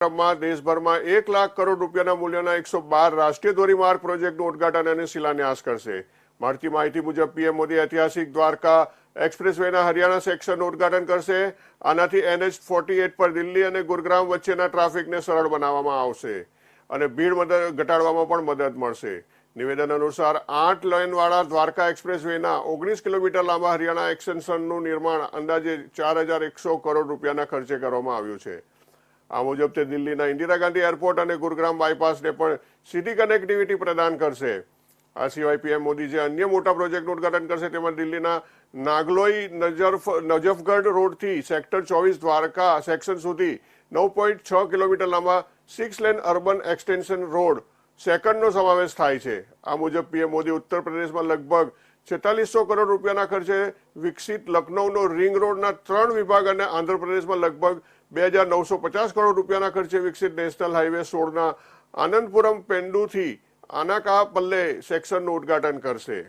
કાર્યક્રમમાં દેશભરમાં એક લાખ કરોડ રૂપિયાના મૂલ્યના એકસો રાષ્ટ્રીય ધોરીમાર્ગ પ્રોજેક્ટનું ઉદઘાટન અને શિલાન્યાસ કરશે. મળતી માહિતી મુજબ પીએમ મોદી ઐતિહાસિક દ્વારકા એક્સપ્રેસવેના હરિયાણા સેક્શનનું ઉદઘાટન કરશે. આનાથી એનએચ ફોર્ટી પર દિલ્હી અને ગુરગ્રામ વચ્ચેના ટ્રાફિકને સરળ બનાવવામાં આવશે અને ભીડ મદદ ઘટાડવામાં પણ મદદ મળશે. નિવેદન અનુસાર આઠ લાઇનવાળા દ્વારકા એક્સપ્રેસવેના ઓગણીસ કિલોમીટર લાંબા હરિયાણા એક્સટેન્શનનું નિર્માણ અંદાજે ચાર હજાર એકસો કરોડ રૂપિયાના ખર્ચે કરવામાં આવ્યું છે. આ મુજબ તે દિલ્હીના ઇન્દિરા ગાંધી એરપોર્ટ અને ગુરુગ્રામ બાયપાસને પણ સીધી કનેક્ટિવિટી પ્રદાન કરશે. આ સિવાય પીએમ મોદી જે અન્ય મોટા પ્રોજેક્ટનું ઉદઘાટન કરશે, તેમાં દિલ્હીના નાગલોઈ, નજરફ, નજફગઢ રોડથી સેક્ટર ચોવીસ દ્વારકા સેક્શન સુધી નવ પોઈન્ટ છ કિલોમીટર લાંબા six lane urban extension road સેકન્ડનો સમાવેશ થાય છે. આ મુજબ પીએમ મોદી ઉત્તર પ્રદેશમાં લગભગ છેતાલીસો કરોડ રૂપિયાના ખર્ચે વિકસિત લખનૌનો રિંગ રોડના ત્રણ વિભાગ અને આંધ્રપ્રદેશમાં લગભગ બે હજાર નવસો પચાસ કરોડ રૂપિયાના ખર્ચે વિકસિત નેશનલ હાઈવે સોળના આનંદપુરમ પેન્ડુથી આનાકા પલ્લે સેક્શનનું ઉદઘાટન કરશે.